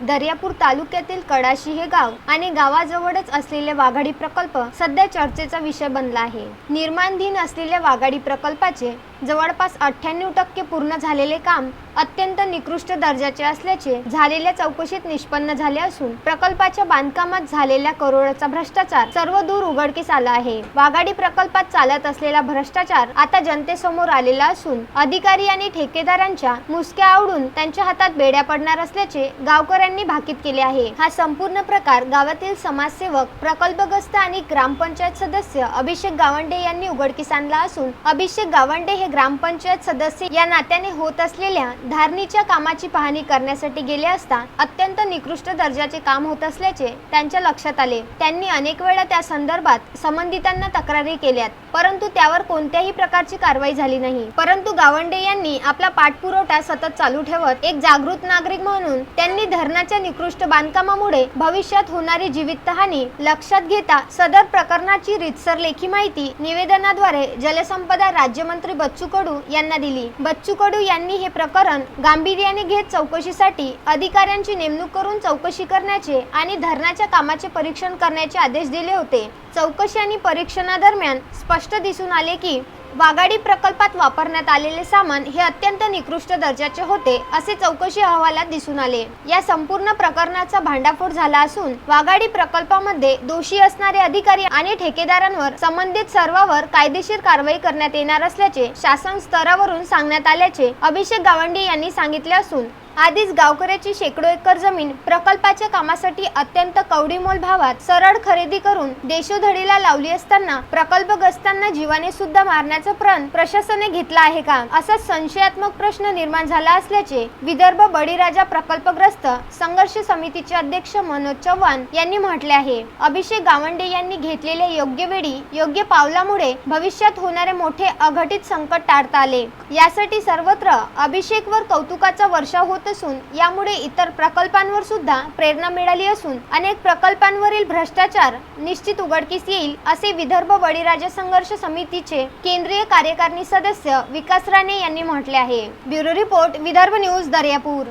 दर्यापूर तालुक्यातील कडाशी हे गाव आणि गावाजवळच असलेले वाघाडी प्रकल्प सध्या चर्चेचा विषय बनला आहे. निर्माणधीन असलेल्या वाघाडी प्रकल्पाचे जवळपास अठ्ठ्याण्णव टक्के पूर्ण झालेले काम अत्यंत निकृष्ट दर्जाचे असल्याचे झालेल्या चौकशीत निष्पन्न झाले असून प्रकल्पाच्या बांधकामात झालेल्या करोडचा भ्रष्टाचार सर्व दूर उघडकीस आला आहे. वाघाडी प्रकल्पात चालत असलेला भ्रष्टाचार आता जनतेसमोर आलेला असून अधिकारी आणि ठेकेदारांच्या मुसक्या आवडून त्यांच्या हातात बेड्या पडणार असल्याचे गावकऱ्यांनी भाकीत केले आहे. हा संपूर्ण प्रकार गावातील समाजसेवक प्रकल्पग्रस्त आणि ग्रामपंचायत सदस्य अभिषेक गावंडे यांनी उघडकीस आणला असून अभिषेक गावंडे हे ग्रामपंचायत सदस्य या नात्याने होत असलेल्या धारणीच्या कामाची पाहणी करण्यासाठी गेले असता अत्यंत निकृष्ट दर्जाचे काम होत असल्याचे त्यांच्या लक्षात आले. त्यांनी अनेक वेळा त्या संदर्भात संबंधितांना तक्रारी केल्यात परंतु त्यावर कोणत्याही प्रकारची कारवाई झाली नाही. परंतु गावंडे यांनी आपला पाठपुरवठा सतत चालू ठेवत एक जागृत नागरिक म्हणून त्यांनी धरणाच्या निकृष्ट बांधकामामुळे भविष्यात होणारी जीवितहानी लक्षात घेता सदर प्रकरणाची रितसर लेखी माहिती निवेदनाद्वारे जलसंपदा राज्यमंत्री बच्चू बच्चू कडू यांना दिली. बच्चू कडू यांनी हे प्रकरण गांभीर्याने घेत चौकशीसाठी अधिकाऱ्यांची नेमणूक करून चौकशी करण्याचे आणि धरणाच्या कामाचे परीक्षण करण्याचे आदेश दिले होते. चौकशी आणि परीक्षणादरम्यान स्पष्ट दिसून आले की वाघाडी प्रकल्पात वापरण्यात आलेले सामान हे अत्यंत निकृष्ट दर्जाचे होते असे चौकशी अहवालात दिसून आले. या संपूर्ण प्रकरणाचा भांडाफोड झाला असून वाघाडी प्रकल्पामध्ये दोषी असणारे अधिकारी आणि ठेकेदारांवर संबंधित सर्वांवर कायदेशीर कारवाई करण्यात येणार असल्याचे शासन स्तरावरून सांगण्यात आल्याचे अभिषेक गावंडे यांनी सांगितले असून आधीच गावकऱ्याची शेकडो एकर जमीन प्रकल्पाच्या कामासाठी अत्यंत कवडीमोल भावात सरळ खरेदी करून देशोधडीला लावली असताना प्रकल्पग्रस्तांना जीवाने सुद्धा मारण्याचा प्रण प्रशासनाने घेतला आहे का? असा संशयात्मक प्रश्न निर्माण झाला असल्याचे विदर्भ बळीराजा प्रकल्पग्रस्त संघर्ष समितीचे अध्यक्ष मनोज चव्हाण यांनी म्हटले आहे. अभिषेक गावंडे यांनी घेतलेल्या योग्य वेळी योग्य पावलामुळे भविष्यात होणारे मोठे अघटित संकट टाळता आले. यासाठी सर्वत्र अभिषेकवर कौतुकाचा वर्षाव होत असून यामुळे इतर प्रकल्पांवर सुद्धा प्रेरणा मिळाली असून अनेक प्रकल्पांवरील भ्रष्टाचार निश्चित उघडकीस येईल असे विदर्भ बळीराजा संघर्ष समितीचे केंद्रीय कार्यकारिणी सदस्य विकास राणे यांनी म्हटले आहे. Bureau report Vidarbha news Daryapur.